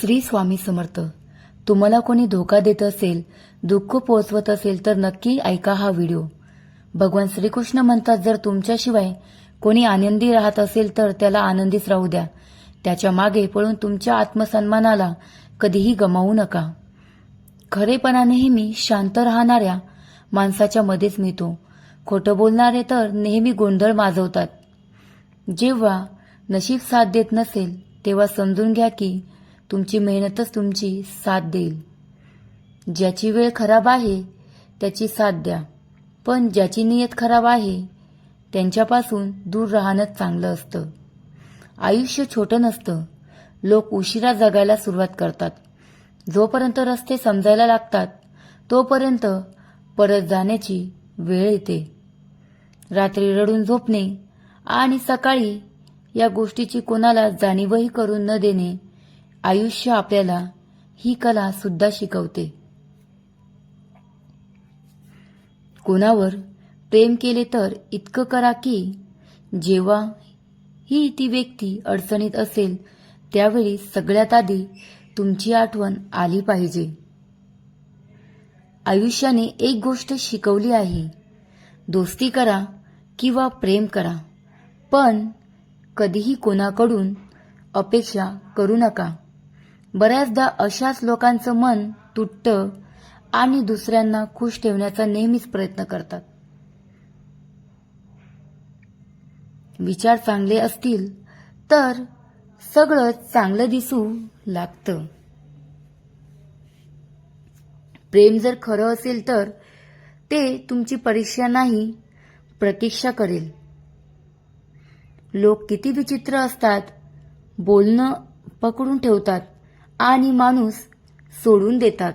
श्री स्वामी समर्थ. तुम्हाला कोणी धोका देत असेल दुःख पोचवत असेल तर नक्की ऐका हा व्हिडिओ. भगवान श्रीकृष्ण म्हणतात जर तुमच्याशिवाय कोणी आनंदी राहत असेल तर त्याला आनंदीच राहू द्या. त्याच्यामागे पळून तुमच्या आत्मसन्मानाला कधीही गमावू नका. खरेपणाने नेहमी शांत राहणाऱ्या माणसाच्या मध्येच मिळतो. खोटं बोलणारे तर नेहमी गोंधळ माजवतात. जेव्हा नशीब साथ देत नसेल तेव्हा समजून घ्या की तुमची मेहनतच तुमची साथ देईल. ज्याची वेळ खराब आहे त्याची साथ द्या. पण ज्याची नियत खराब आहे त्यांच्यापासून दूर राहणंच चांगलं असतं. आयुष्य छोटं नसतं. लोक उशिरा जगायला सुरुवात करतात. जोपर्यंत रस्ते समजायला लागतात तोपर्यंत परत जाण्याची वेळ येते. रात्री रडून झोपणे आणि सकाळी या गोष्टीची कोणाला जाणीवही करून न देणे आयुष्य आपल्याला ही कला सुद्धा शिकवते. कोणावर प्रेम केले तर इतकं करा की जेव्हा ही ती व्यक्ती अडचणीत असेल त्यावेळी सगळ्यात आधी तुमची आठवण आली पाहिजे. आयुष्याने एक गोष्ट शिकवली आहे. दोस्ती करा किंवा प्रेम करा पण कधीही कोणाकडून अपेक्षा करू नका. बऱ्याचदा अशाच लोकांचं मन तुटतं आणि दुसऱ्यांना खुश ठेवण्याचा नेहमीच प्रयत्न करतात. विचार चांगले असतील तर सगळं चांगलं दिसू लागतं. प्रेम जर खरं असेल तर ते तुमची परीक्षा नाही प्रतीक्षा करेल. लोक किती विचित्र असतात बोलणं पकडून ठेवतात. आणि माणूस सोडून देतात.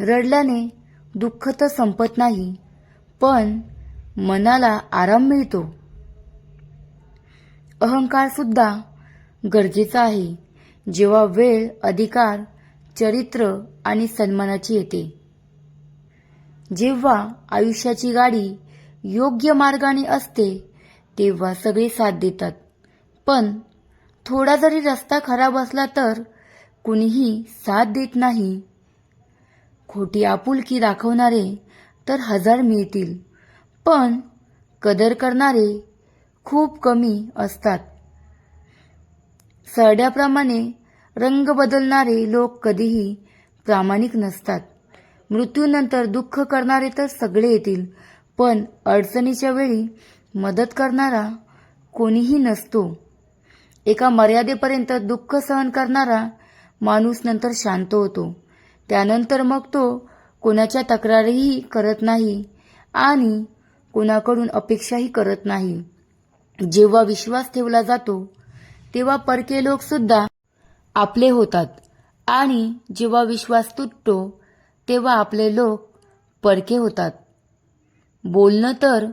रडल्याने दुःख तर संपत नाही पण मनाला आराम मिळतो. अहंकार सुद्धा गरजेचा आहे जेव्हा वेळ अधिकार चरित्र आणि सन्मानाची येते. जेव्हा आयुष्याची गाडी योग्य मार्गाने असते तेव्हा सगळे साथ देतात पण थोडा जरी रस्ता खराब असला तर कुणीही साथ देत नाही. खोटी आपुलकी दाखवणारे तर हजार मिळतील पण कदर करणारे खूप कमी असतात. सरड्याप्रमाणे रंग बदलणारे लोक कधीही प्रामाणिक नसतात. मृत्यूनंतर दुःख करणारे तर सगळे येतील पण अडचणीच्या वेळी मदत करणारा कोणीही नसतो. एका मर्यादेपर्यंत दुःख सहन करणारा माणूस नंतर शांत होतो. त्यानंतर मग तो कोणाच्या तक्रारीही करत नाही आणि कोणाकडून अपेक्षाही करत नाही. जेव्हा विश्वास ठेवला जातो तेव्हा परके लोकसुद्धा आपले होतात आणि जेव्हा विश्वास तुटतो तेव्हा आपले लोक परके होतात. बोलणं तर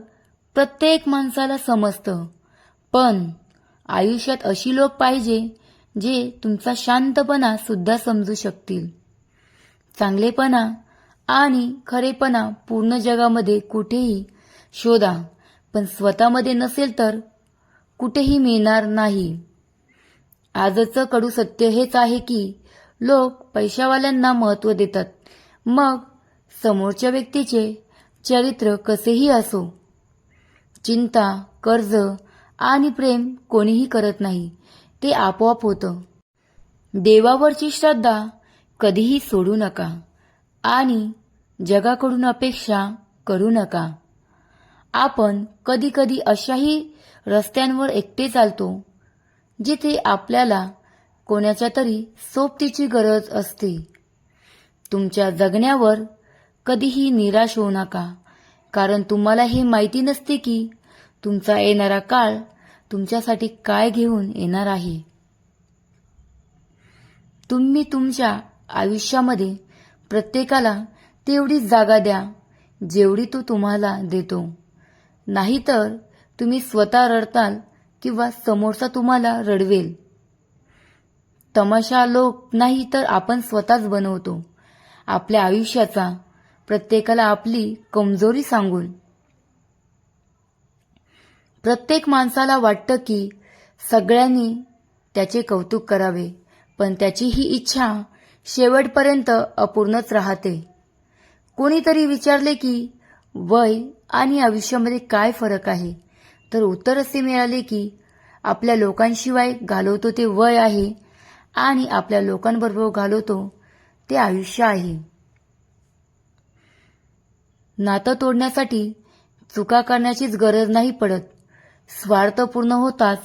प्रत्येक माणसाला समजतं पण आयुष्यात अशी लोक पाहिजे जे तुमचा शांतपणा सुद्धा समजू शकतील. चांगलेपणा आणि खरेपणा पूर्ण जगामध्ये कुठेही शोधा पण स्वतःमध्ये नसेल तर कुठेही मिळणार नाही. आजचं कडू सत्य हेच आहे की लोक पैशावाल्यांना महत्त्व देतात. मग समोरच्या व्यक्तीचे चरित्र कसेही असो. चिंता कर्ज आणि प्रेम कोणीही करत नाही. ते आपोआप होतं. देवावरची श्रद्धा कधीही सोडू नका आणि जगाकडून अपेक्षा करू नका. आपण कधी कधी अशाही रस्त्यांवर एकटे चालतो जिथे आपल्याला कोणाच्या तरी सोबतीची गरज असते. तुमच्या जगण्यावर कधीही निराश होऊ नका कारण तुम्हाला हे माहिती नसते की तुमचा येणारा काळ तुमच्यासाठी काय घेऊन येणार आहे? तुम्ही तुमच्या आयुष्यामध्ये प्रत्येकाला तेवढीच जागा द्या जेवढी तो तुम्हाला देतो. नाहीतर तुम्ही स्वतः रडताल किंवा समोरचा तुम्हाला रडवेल. तमाशा लोक नाही तर आपण स्वतःच बनवतो. आपल्या आयुष्याचा प्रत्येकाला आपली कमजोरी सांगून प्रत्येक माणसाला वाटतं की सगळ्यांनी त्याचे कौतुक करावे पण त्याची ही इच्छा शेवटपर्यंत अपूर्णच राहते. कोणीतरी विचारले की वय आणि आयुष्यामध्ये काय फरक आहे? तर उत्तर असे मिळाले की आपल्या लोकांशिवाय घालवतो ते वय आहे आणि आपल्या लोकांबरोबर घालवतो ते आयुष्य आहे. नातं तोडण्यासाठी चुका करण्याचीच गरज नाही पडत. स्वार्थ पूर्ण होताच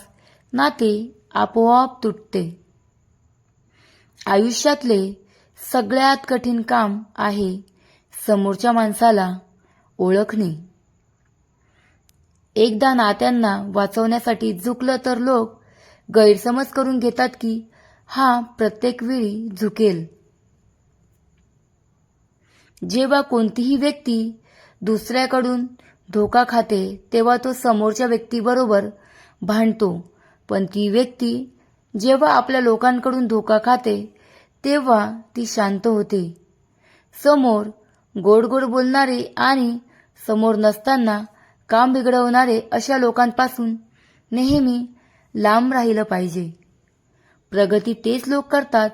नाते आपोआप तुटते. आयुष्यातले सगळ्यात कठीण काम आहे समोरच्या माणसाला ओळखणे. एकदा नात्यांना वाचवण्यासाठी झुकलं तर लोक गैरसमज करून घेतात की हा प्रत्येक वेळी झुकेल. जेव्हा कोणतीही व्यक्ती दुसऱ्याकडून धोका खाते तेव्हा तो समोरच्या व्यक्तीबरोबर भांडतो. पण ती व्यक्ती जेव्हा आपल्या लोकांकडून धोका खाते तेव्हा ती शांत होते. समोर गोड गोड बोलणारे आणि समोर नसताना काम बिघडवणारे अशा लोकांपासून नेहमी लांब राहिलं पाहिजे. प्रगती तेच लोक करतात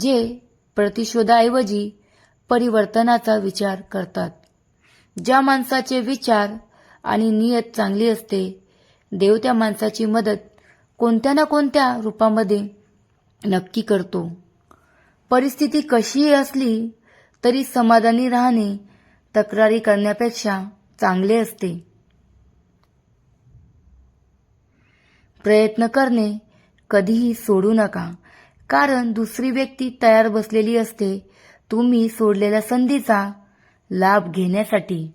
जे प्रतिशोधाऐवजी परिवर्तनाचा विचार करतात. ज्या माणसाचे विचार आणि नियत चांगली असते देव त्या माणसाची मदत कोणत्या ना कोणत्या रूपामध्ये नक्की करतो. परिस्थिती कशीही असली तरी समाधानी राहणे तक्रारी करण्यापेक्षा चांगले असते. प्रयत्न करणे कधीही सोडू नका कारण दुसरी व्यक्ती तयार बसलेली असते तुम्ही सोडलेल्या संधीचा लाभ घेण्यासाठी.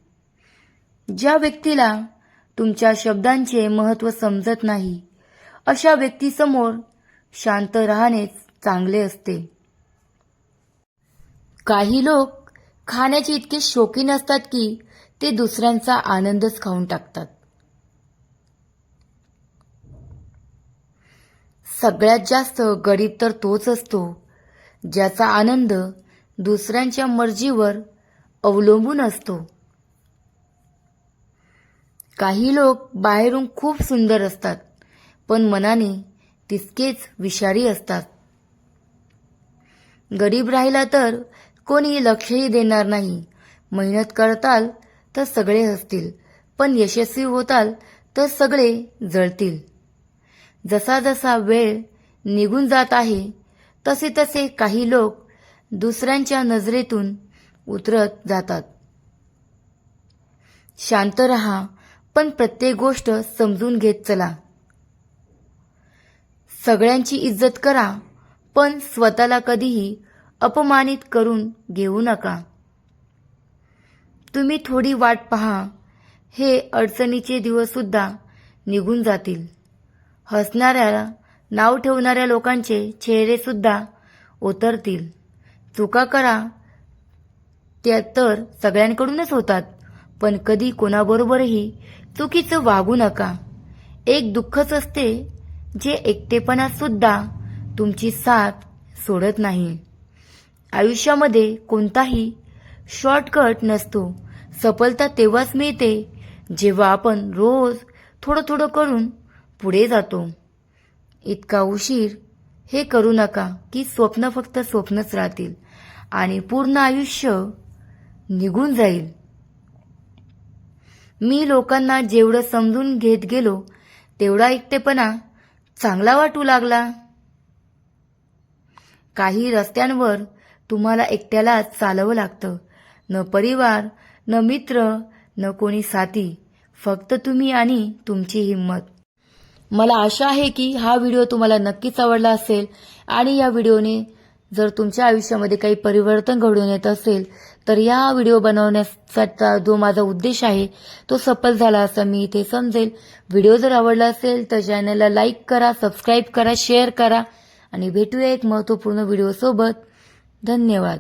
ज्या व्यक्तीला तुमच्या शब्दांचे महत्त्व समजत नाही अशा व्यक्तीसमोर शांत राहणेच चांगले असते. काही लोक खाण्याचे इतके शौकीन असतात की ते दुसऱ्यांचा आनंदच खाऊन टाकतात. सगळ्यात जास्त गरीब तर तोच असतो ज्याचा आनंद दुसऱ्यांच्या मर्जीवर अवलंबून असतो. काही लोक बाहेरून खूप सुंदर असतात पण मनाने तितकेच विषारी असतात. गरीब राहिला तर कोणी लक्षही देणार नाही. मेहनत करताल तर सगळे हसतील पण यशस्वी होताल तर सगळे जळतील. जसा जसा वेळ निघून जात आहे तसे तसे काही लोक दुसऱ्यांच्या नजरेतून उतरत जातात. शांत रहा पण प्रत्येक गोष्ट समजून घेत चला. सगळ्यांची इज्जत करा पण स्वतःला कधीही अपमानित करून घेऊ नका. तुम्ही थोडी वाट पहा हे अडचणीचे दिवससुद्धा निघून जातील. हसणाऱ्याला नाव ठेवणाऱ्या लोकांचे चेहरेसुद्धा उतरतील. चुका करा त्या तर सगळ्यांकडूनच होतात. पण कधी कोणाबरोबरही चुकीचं वागू नका. एक दुःखच असते जे एकटेपणात सुद्धा तुमची साथ सोडत नाही. आयुष्यामध्ये कोणताही शॉर्टकट नसतो. सफलता तेव्हाच मिळते जेव्हा आपण रोज थोडं थोडं करून पुढे जातो. इतका उशीर हे करू नका की स्वप्न फक्त स्वप्नच राहतील आणि पूर्ण आयुष्य निघून जाईल. मी लोकांना जेवढं समजून घेत गेलो तेवढा एकटेपणा चांगला वाटू लागला. काही रस्त्यांवर तुम्हाला एकट्यालाच चालवं लागतं. न परिवार न मित्र न कोणी साथी. फक्त तुम्ही आणि तुमची हिंमत. मला आशा आहे की हा व्हिडिओ तुम्हाला नक्कीच आवडला असेल आणि या व्हिडिओने जर तुमच्या आयुष्यामध्ये काही परिवर्तन घडून येत असेल तर या व्हिडिओ बनवण्याचा जो माझा उद्देश आहे तो सफल झाला असं मी इथे समजेल. व्हिडिओ जर आवडला असेल तर चॅनलला लाईक करा सबस्क्राईब करा शेअर करा आणि भेटूया एक महत्त्वपूर्ण व्हिडिओसोबत. धन्यवाद.